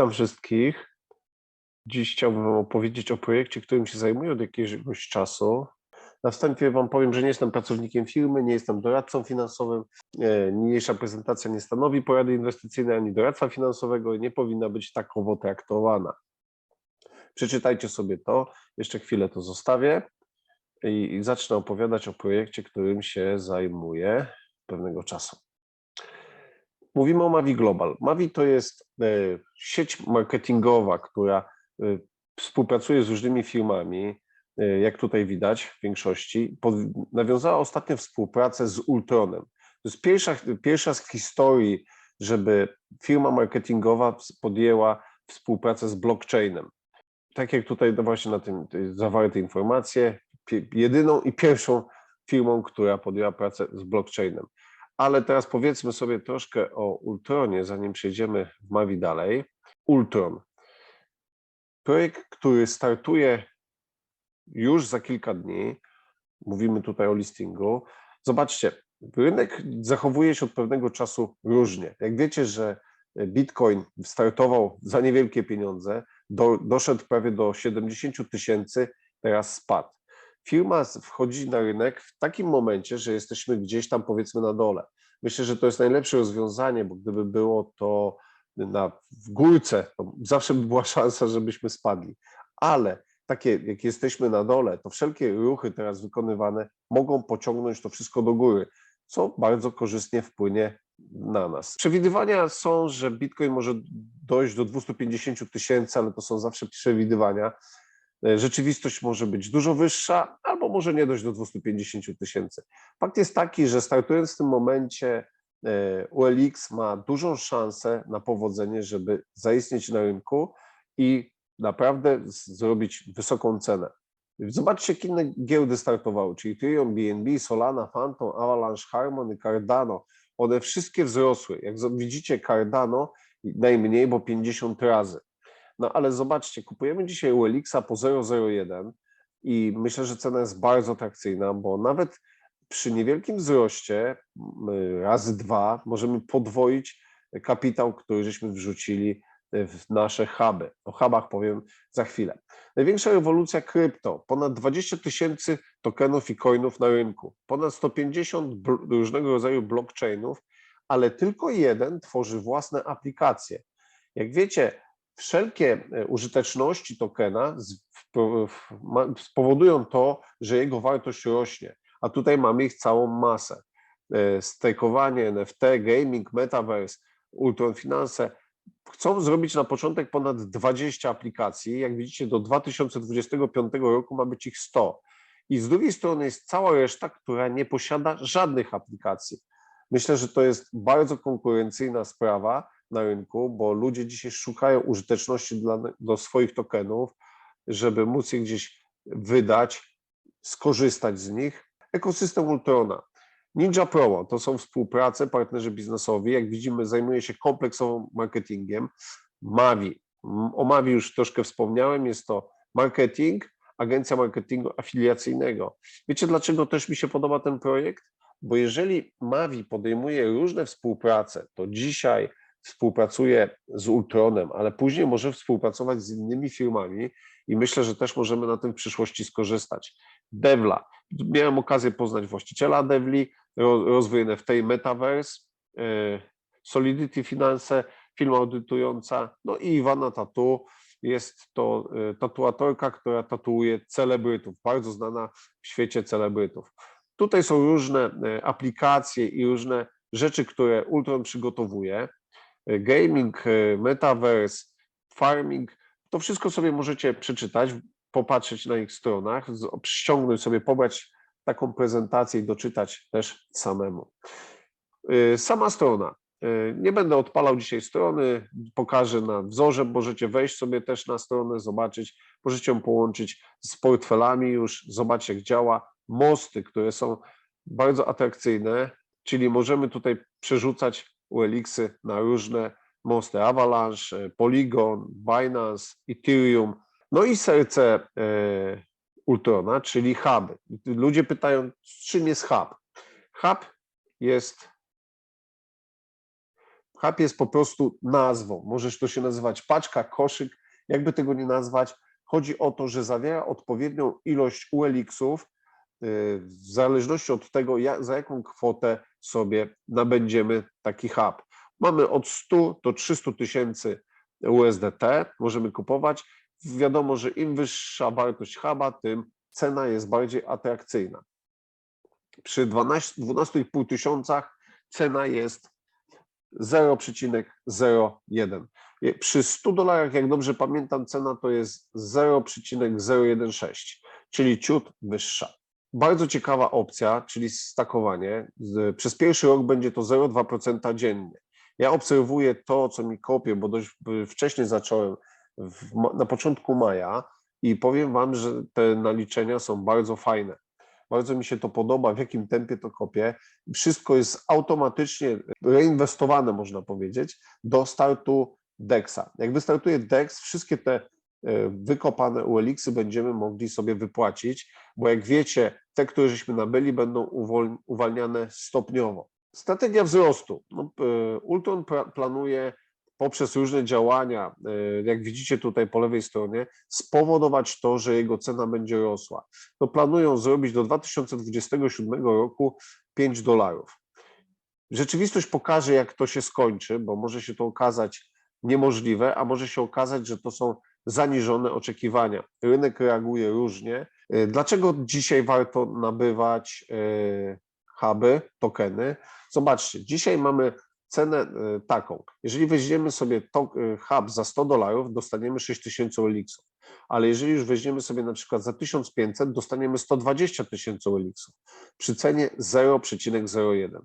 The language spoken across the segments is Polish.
Witam wszystkich. Dziś chciałbym Wam opowiedzieć o projekcie, którym się zajmuję od jakiegoś czasu. Na wstępie Wam powiem, że nie jestem pracownikiem firmy, nie jestem doradcą finansowym. E, Niniejsza prezentacja nie stanowi porady inwestycyjnej ani doradztwa finansowego i nie powinna być takowo traktowana. Przeczytajcie sobie to, jeszcze chwilę to zostawię i zacznę opowiadać o projekcie, którym się zajmuję pewnego czasu. Mówimy o Mavi Global. Mavi to jest e, sieć marketingowa, która e, współpracuje z różnymi firmami, e, jak tutaj widać w większości. Nawiązała ostatnio współpracę z Ultronem. To jest pierwsza, pierwsza z historii, żeby firma marketingowa podjęła współpracę z blockchainem. Tak jak tutaj no właśnie na tym zawarte informacje, jedyną i pierwszą firmą, która podjęła pracę z blockchainem. Ale teraz powiedzmy sobie troszkę o Ultronie, zanim przejdziemy w Mavi dalej. Ultron. Projekt, który startuje już za kilka dni. Mówimy tutaj o listingu. Zobaczcie, rynek zachowuje się od pewnego czasu różnie. Jak wiecie, że Bitcoin startował za niewielkie pieniądze, do, doszedł prawie do 70 tysięcy, teraz spadł. Firma wchodzi na rynek w takim momencie, że jesteśmy gdzieś tam powiedzmy na dole. Myślę, że to jest najlepsze rozwiązanie, bo gdyby było to na, w górce, to zawsze by była szansa, żebyśmy spadli. Ale takie, jak jesteśmy na dole, to wszelkie ruchy teraz wykonywane mogą pociągnąć to wszystko do góry, co bardzo korzystnie wpłynie na nas. Przewidywania są, że Bitcoin może dojść do 250 tysięcy, ale to są zawsze przewidywania. E, Rzeczywistość może być dużo wyższa, albo może nie dojść do 250 tysięcy. Fakt jest taki, że startując w tym momencie, e, OLX ma dużą szansę na powodzenie, żeby zaistnieć na rynku i naprawdę zrobić wysoką cenę. Zobaczcie, jakie inne giełdy startowały, czyli Ethereum, BNB, Solana, Phantom, Avalanche, Harmon i Cardano. One wszystkie wzrosły. Jak widzicie, Cardano najmniej, bo 50 razy. No ale zobaczcie, kupujemy dzisiaj ULX-a po 0,01 i myślę, że cena jest bardzo atrakcyjna, bo nawet przy niewielkim wzroście razy dwa możemy podwoić kapitał, który żeśmy wrzucili w nasze huby. O hubach powiem za chwilę. Największa rewolucja krypto. Ponad 20 tysięcy tokenów i coinów na rynku. Ponad 150 bl- różnego rodzaju blockchainów, ale tylko jeden tworzy własne aplikacje. Jak wiecie, wszelkie e, użyteczności tokena spowodują to, że jego wartość rośnie, a tutaj mamy ich całą masę. E, Stakeowanie, NFT, gaming, metaverse, Ultron Finance chcą zrobić na początek ponad 20 aplikacji. Jak widzicie, do 2025 roku ma być ich 100. I z drugiej strony jest cała reszta, która nie posiada żadnych aplikacji. Myślę, że to jest bardzo konkurencyjna sprawa na rynku, bo ludzie dzisiaj szukają użyteczności dla, do swoich tokenów, żeby móc je gdzieś wydać, skorzystać z nich. Ekosystem Ultrona. Ninja Promo to są współprace, partnerzy biznesowi. Jak widzimy, zajmuje się kompleksowym marketingiem. Mavi. O Mavi już troszkę wspomniałem. Jest to marketing, agencja marketingu afiliacyjnego. Wiecie, dlaczego też mi się podoba ten projekt? Bo jeżeli Mavi podejmuje różne współprace, to dzisiaj współpracuje z Ultronem, ale później może współpracować z innymi firmami i myślę, że też możemy na tym w przyszłości skorzystać. Devla. Miałem okazję poznać właściciela Devli, ro- rozwój NFT Metaverse, e, Solidity Finance, firma audytująca, no i Iwana Tatu. Jest to e, tatuatorka, która tatuuje celebrytów, bardzo znana w świecie celebrytów. Tutaj są różne e, aplikacje i różne rzeczy, które Ultron przygotowuje. E, Gaming, e, Metaverse, Farming, to wszystko sobie możecie przeczytać, popatrzeć na ich stronach, ściągnąć sobie, pobrać taką prezentację i doczytać też samemu. Y, Sama strona. Y, Nie będę odpalał dzisiaj strony, pokażę na wzorze, możecie wejść sobie też na stronę, zobaczyć, możecie ją połączyć z portfelami już, zobaczyć jak działa. Mosty, które są bardzo atrakcyjne, czyli możemy tutaj przerzucać ULX-y na różne mosty, Avalanche, y, Polygon, Binance, Ethereum, no i serce e, Ultrona, czyli huby. Ludzie pytają, czym jest hub? Hub jest Hub jest po prostu nazwą. Możesz to się nazywać paczka, koszyk, jakby tego nie nazwać. Chodzi o to, że zawiera odpowiednią ilość ULX-ów, y, w zależności od tego, jak, za jaką kwotę sobie nabędziemy taki hub. Mamy od 100 do 300 tysięcy USDT, możemy kupować. Wiadomo, że im wyższa wartość huba, tym cena jest bardziej atrakcyjna. Przy 12 12,5 tysiącach cena jest 0,01. Je- Przy 100 dolarach, jak dobrze pamiętam, cena to jest 0,016, czyli ciut wyższa. Bardzo ciekawa opcja, czyli stakowanie. Przez pierwszy rok będzie to 0,2% dziennie. Ja obserwuję to, co mi kopie, bo dość y, wcześnie zacząłem na początku maja i powiem Wam, że te naliczenia są bardzo fajne. Bardzo mi się to podoba, w jakim tempie to kopie. Wszystko jest automatycznie reinwestowane, można powiedzieć, do startu DEXa. Jak wystartuje DEX, wszystkie te wykopane ULX-y będziemy mogli sobie wypłacić, bo jak wiecie, te, które żeśmy nabyli, będą uwalniane stopniowo. Strategia wzrostu. No, Ultron planuje poprzez różne działania, e, jak widzicie tutaj po lewej stronie, spowodować to, że jego cena będzie rosła. To planują zrobić do 2027 roku 5 dolarów. Rzeczywistość pokaże, jak to się skończy, bo może się to okazać niemożliwe, a może się okazać, że to są zaniżone oczekiwania. Rynek reaguje różnie. E, Dlaczego dzisiaj warto nabywać e, huby, tokeny? Zobaczcie, dzisiaj mamy cenę e, taką. Jeżeli weźmiemy sobie hub za 100 dolarów, dostaniemy 6000 eliksów. Ale jeżeli już weźmiemy sobie na przykład za 1500, dostaniemy 120 tysięcy eliksów przy cenie 0,01.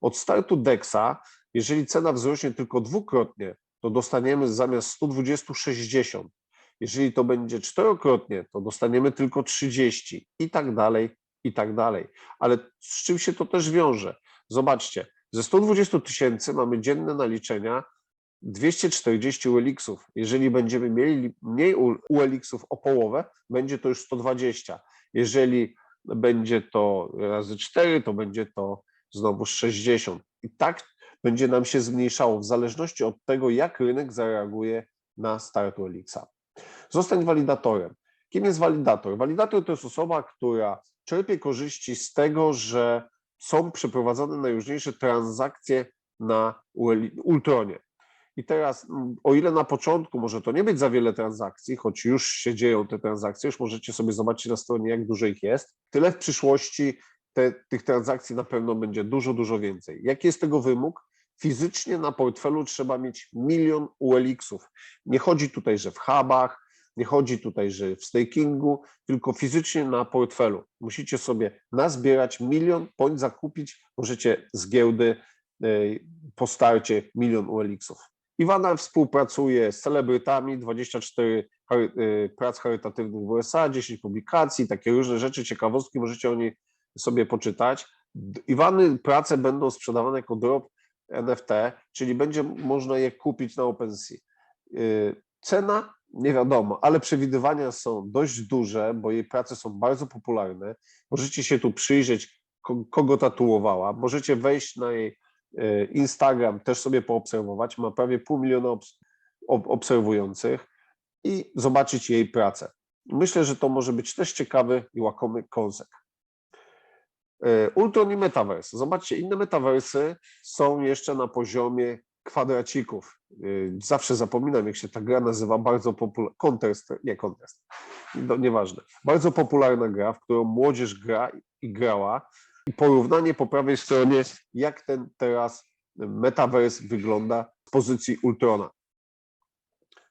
Od startu DEXa, jeżeli cena wzrośnie tylko dwukrotnie, to dostaniemy zamiast 120 60. Jeżeli to będzie czterokrotnie, to dostaniemy tylko 30 i tak dalej, i tak dalej. Ale z czym się to też wiąże? Zobaczcie, ze 120 tysięcy mamy dzienne naliczenia 240 ULX-ów. Jeżeli będziemy mieli mniej ULX-ów o połowę, będzie to już 120. Jeżeli będzie to razy 4, to będzie to znowu 60. I tak będzie nam się zmniejszało w zależności od tego, jak rynek zareaguje na start ULX-a. Zostań walidatorem. Kim jest walidator? Walidator to jest osoba, która czerpie korzyści z tego, że są przeprowadzane najróżniejsze transakcje na UL Ultronie. I teraz, o ile na początku może to nie być za wiele transakcji, choć już się dzieją te transakcje, już możecie sobie zobaczyć na stronie, jak dużo ich jest, tyle w przyszłości te, tych transakcji na pewno będzie dużo, dużo więcej. Jaki jest tego wymóg? Fizycznie na portfelu trzeba mieć milion ULX-ów. Nie chodzi tutaj, że w hubach, nie chodzi tutaj, że w stakingu, tylko fizycznie na portfelu. Musicie sobie nazbierać milion, bądź zakupić, możecie z giełdy po starcie milion ULX-ów. Iwana współpracuje z celebrytami, 24 chary- y, prac charytatywnych w USA, 10 publikacji, takie różne rzeczy, ciekawostki, możecie o niej sobie poczytać. Iwany prace będą sprzedawane jako drop NFT, czyli będzie można je kupić na OpenSea. Y, Cena nie wiadomo, ale przewidywania są dość duże, bo jej prace są bardzo popularne. Możecie się tu przyjrzeć, ko- kogo tatuowała. Możecie wejść na jej e, Instagram, też sobie poobserwować. Ma prawie pół miliona obs- ob- obserwujących i zobaczyć jej pracę. Myślę, że to może być też ciekawy i łakomy kąsek. E, Ultron i Metaverse. Zobaczcie, inne metaversy są jeszcze na poziomie kwadracików. Y, Zawsze zapominam, jak się ta gra nazywa, bardzo popularna, Contest, nie Contest, no, nieważne. Bardzo popularna gra, w którą młodzież gra i grała. I porównanie po prawej stronie, jak ten teraz metaverse wygląda z pozycji Ultrona.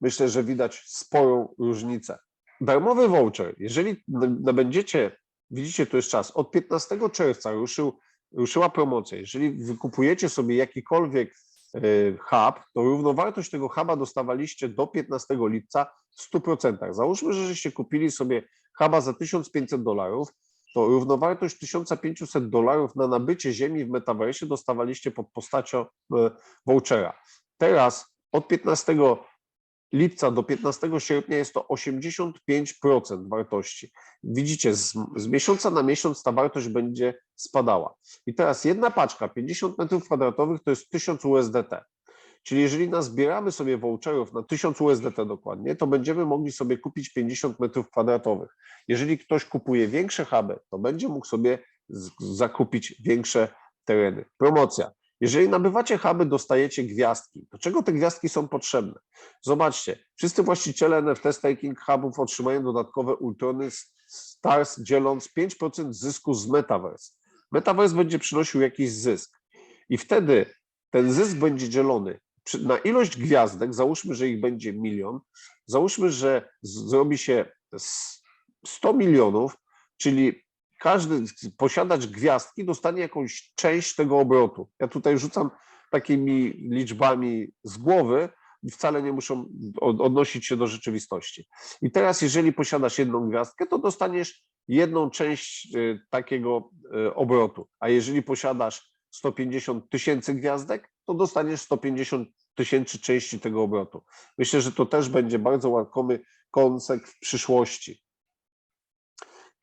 Myślę, że widać sporą różnicę. Darmowy voucher, jeżeli nabędziecie, widzicie, to jest czas, od 15 czerwca ruszył, ruszyła promocja. Jeżeli wykupujecie sobie jakikolwiek hub, to równowartość tego huba dostawaliście do 15 lipca w 100%. Załóżmy, że żeście kupili sobie huba za 1500 dolarów, to równowartość 1500 dolarów na nabycie ziemi w metaversie dostawaliście pod postacią e, vouchera. Teraz od 15 lipca do 15 sierpnia jest to 85% wartości. Widzicie, z, z miesiąca na miesiąc ta wartość będzie spadała. I teraz jedna paczka 50 metrów kwadratowych to jest 1000 USDT. Czyli jeżeli nazbieramy sobie voucherów na 1000 USDT dokładnie, to będziemy mogli sobie kupić 50 metrów kwadratowych. Jeżeli ktoś kupuje większe huby, to będzie mógł sobie zakupić większe tereny. Promocja. Jeżeli nabywacie huby, dostajecie gwiazdki. Do czego te gwiazdki są potrzebne? Zobaczcie, wszyscy właściciele NFT staking hubów otrzymają dodatkowe ultrony Stars, dzieląc 5% zysku z Metaverse. Metaverse będzie przynosił jakiś zysk i wtedy ten zysk będzie dzielony na ilość gwiazdek, załóżmy, że ich będzie milion, załóżmy, że zrobi się s- 100 milionów, czyli każdy posiadacz gwiazdki dostanie jakąś część tego obrotu. Ja tutaj rzucam takimi liczbami z głowy wcale nie muszą od- odnosić się do rzeczywistości. I teraz, jeżeli posiadasz jedną gwiazdkę, to dostaniesz jedną część y, takiego y, obrotu. A jeżeli posiadasz 150 tysięcy gwiazdek, to dostaniesz 150 tysięcy części tego obrotu. Myślę, że to też będzie bardzo łakomy koncept w przyszłości.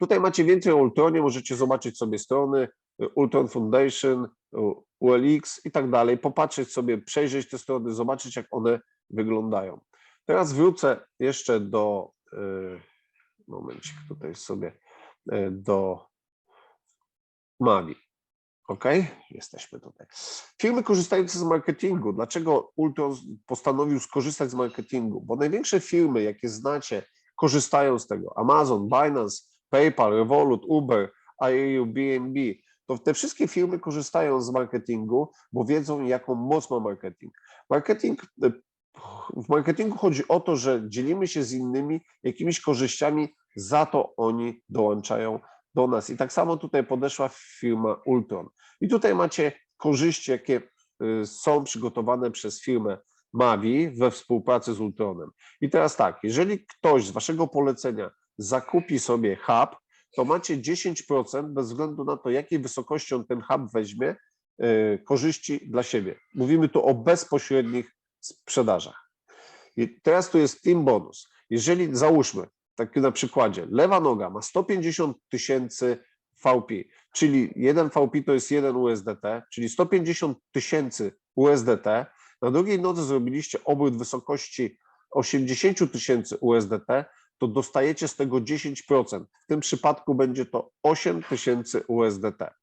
Tutaj macie więcej o Ultronie, możecie zobaczyć sobie strony y, Ultron Foundation, y, ULX i tak dalej, popatrzeć sobie, przejrzeć te strony, zobaczyć jak one wyglądają. Teraz wrócę jeszcze do, y, momencik tutaj sobie, do Mavi. OK, jesteśmy tutaj. Firmy korzystające z marketingu. Dlaczego Ultron postanowił skorzystać z marketingu? Bo największe firmy, jakie znacie, korzystają z tego. Amazon, Binance, PayPal, Revolut, Uber, Airbnb. To te wszystkie firmy korzystają z marketingu, bo wiedzą, jaką moc ma marketing. Marketing e, w marketingu chodzi o to, że dzielimy się z innymi jakimiś korzyściami, za to oni dołączają do nas. I tak samo tutaj podeszła firma Ultron. I tutaj macie korzyści, jakie y, są przygotowane przez firmę Mavi we współpracy z Ultronem. I teraz tak, jeżeli ktoś z waszego polecenia zakupi sobie hub, to macie 10% bez względu na to, jakiej wysokości on ten hub weźmie, y, korzyści dla siebie. Mówimy tu o bezpośrednich sprzedażach. I teraz tu jest team bonus. Jeżeli załóżmy, tak na przykładzie, lewa noga ma 150 tysięcy VP, czyli jeden VP to jest jeden USDT, czyli 150 tysięcy USDT. Na drugiej nodze zrobiliście obrót wysokości 80 tysięcy USDT, to dostajecie z tego 10%. W tym przypadku będzie to 8 tysięcy USDT.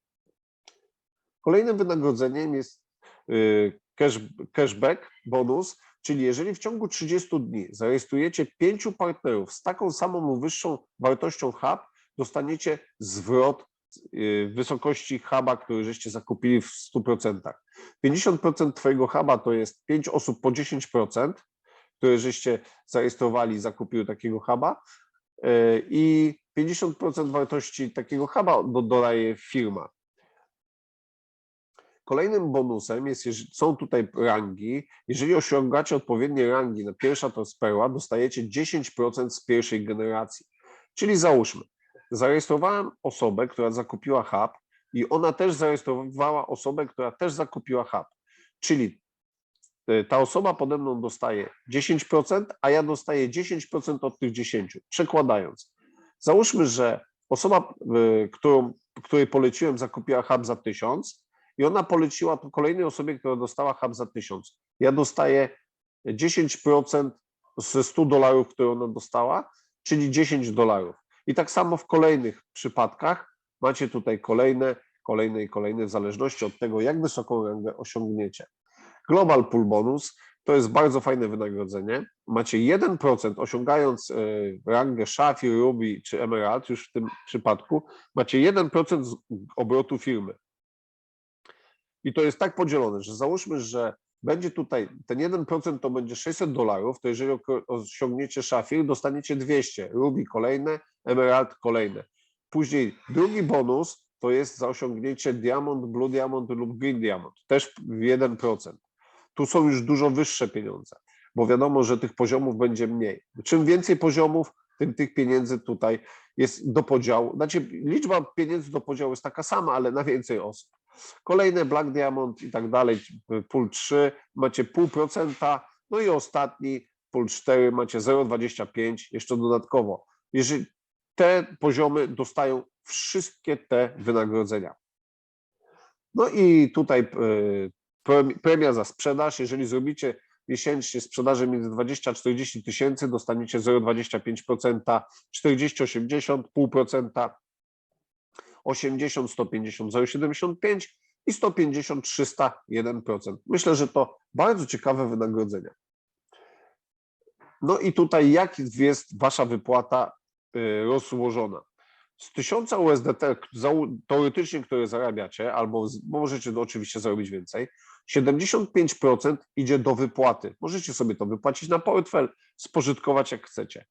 Kolejnym wynagrodzeniem jest y, cash, cashback, bonus, czyli jeżeli w ciągu 30 dni zarejestrujecie pięciu partnerów z taką samą wyższą wartością hub, dostaniecie zwrot y, wysokości huba, który żeście zakupili w 100%. 50% twojego huba to jest 5 osób po 10%, które żeście zarejestrowali zakupiły takiego huba y, i 50% wartości takiego huba do- dodaje firma. Kolejnym bonusem jest, są tutaj rangi. Jeżeli osiągacie odpowiednie rangi na pierwsza to dostajecie 10% z pierwszej generacji. Czyli załóżmy, zarejestrowałem osobę, która zakupiła hub i ona też zarejestrowała osobę, która też zakupiła hub. Czyli ta osoba pode mną dostaje 10%, a ja dostaję 10% od tych 10. Przekładając, załóżmy, że osoba, y, którą, której poleciłem, zakupiła hub za 1000 i ona poleciła to kolejnej osobie, która dostała hub za 1000. Ja dostaję 10% ze 100 dolarów, które ona dostała, czyli 10 dolarów. I tak samo w kolejnych przypadkach macie tutaj kolejne, kolejne i kolejne, w zależności od tego, jak wysoką rangę osiągniecie. Global Pool Bonus to jest bardzo fajne wynagrodzenie. Macie 1% osiągając e, rangę Shafir, Ruby czy Emerald, już w tym przypadku, macie 1% z obrotu firmy. I to jest tak podzielone, że załóżmy, że będzie tutaj ten 1% to będzie 600 dolarów, to jeżeli osiągniecie szafir, dostaniecie 200, Ruby kolejne, Emerald kolejne. Później drugi bonus to jest za osiągnięcie Diamond, Blue Diamond lub Green Diamond, też 1%. Tu są już dużo wyższe pieniądze, bo wiadomo, że tych poziomów będzie mniej. Czym więcej poziomów, tym tych pieniędzy tutaj jest do podziału. Znaczy liczba pieniędzy do podziału jest taka sama, ale na więcej osób. Kolejne Black Diamond i tak dalej, pool 3 macie 0,5%, no i ostatni pool 4 macie 0,25 jeszcze dodatkowo. Jeżeli te poziomy dostają wszystkie te wynagrodzenia. No i tutaj Prem- Premia za sprzedaż, jeżeli zrobicie miesięcznie sprzedaży między 20 a 40 tysięcy, dostaniecie 0,25%, 40, 80, 0,5%, 80, 150, 0,75 i 150, 300, 1%. Myślę, że to bardzo ciekawe wynagrodzenia. No i tutaj jak jest wasza wypłata y, rozłożona? Z 1000 USDT teoretycznie, które zarabiacie, albo możecie oczywiście zarobić więcej, 75% idzie do wypłaty. Możecie sobie to wypłacić na portfel, spożytkować jak chcecie.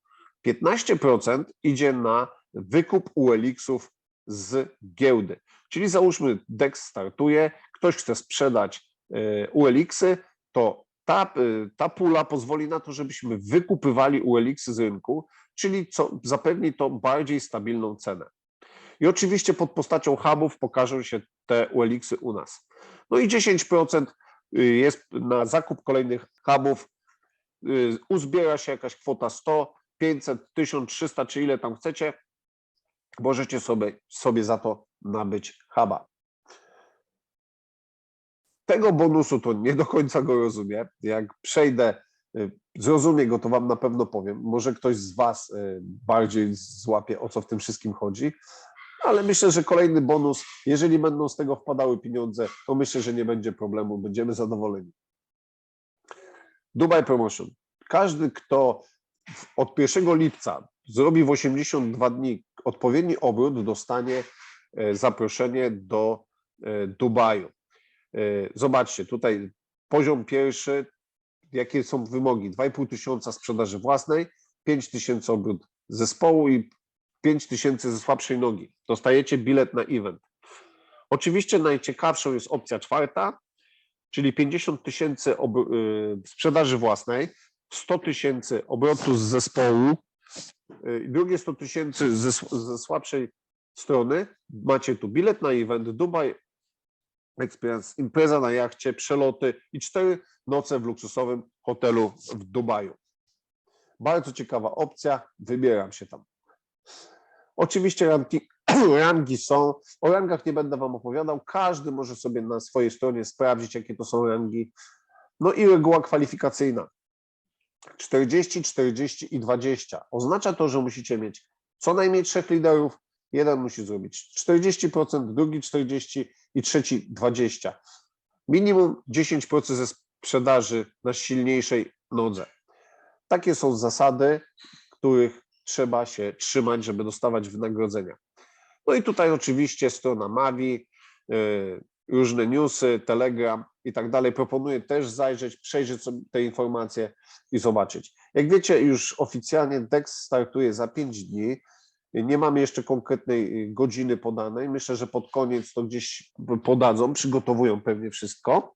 15% idzie na wykup ULX-ów z giełdy. Czyli załóżmy, DEX startuje, ktoś chce sprzedać y, ULX-y, to ta, y, ta pula pozwoli na to, żebyśmy wykupywali ULX-y z rynku, czyli co, zapewni to bardziej stabilną cenę. I oczywiście pod postacią hubów pokażą się te ULX-y u nas. No i 10% jest na zakup kolejnych hubów. y, Uzbiera się jakaś kwota 100, 500, 1300 czy ile tam chcecie. Możecie sobie, sobie za to nabyć huba. Tego bonusu to nie do końca go rozumiem. Jak przejdę, y, zrozumie go, to Wam na pewno powiem. Może ktoś z Was y, bardziej złapie, o co w tym wszystkim chodzi. Ale myślę, że kolejny bonus, jeżeli będą z tego wpadały pieniądze, to myślę, że nie będzie problemu, będziemy zadowoleni. Dubai Promotion. Każdy, kto od 1 lipca zrobi w 82 dni odpowiedni obrót, dostanie e, zaproszenie do e, Dubaju. E, Zobaczcie, tutaj poziom pierwszy, jakie są wymogi? 2,5 tysiąca sprzedaży własnej, 5 tysięcy obrót zespołu i 5 tysięcy ze słabszej nogi. Dostajecie bilet na event. Oczywiście najciekawszą jest opcja czwarta, czyli 50 tysięcy y, sprzedaży własnej, 100 tysięcy obrotu z zespołu y, drugie 100 tysięcy ze, ze słabszej strony. Macie tu bilet na event, Dubaj Experience, impreza na jachcie, przeloty i cztery noce w luksusowym hotelu w Dubaju. Bardzo ciekawa opcja, wybieram się tam. Oczywiście ranki, rangi są. O rangach nie będę Wam opowiadał. Każdy może sobie na swojej stronie sprawdzić, jakie to są rangi. No i reguła kwalifikacyjna. 40, 40 i 20. Oznacza to, że musicie mieć co najmniej trzech liderów. Jeden musi zrobić 40%, drugi 40% i trzeci 20%. Minimum 10% ze sprzedaży na silniejszej nodze. Takie są zasady, których trzeba się trzymać, żeby dostawać wynagrodzenia. No i tutaj oczywiście strona Mavi, y, różne newsy, Telegram i tak dalej. Proponuję też zajrzeć, przejrzeć sobie te informacje i zobaczyć. Jak wiecie, już oficjalnie DEX startuje za 5 dni. Nie mamy jeszcze konkretnej y, godziny podanej. Myślę, że pod koniec to gdzieś podadzą, przygotowują pewnie wszystko.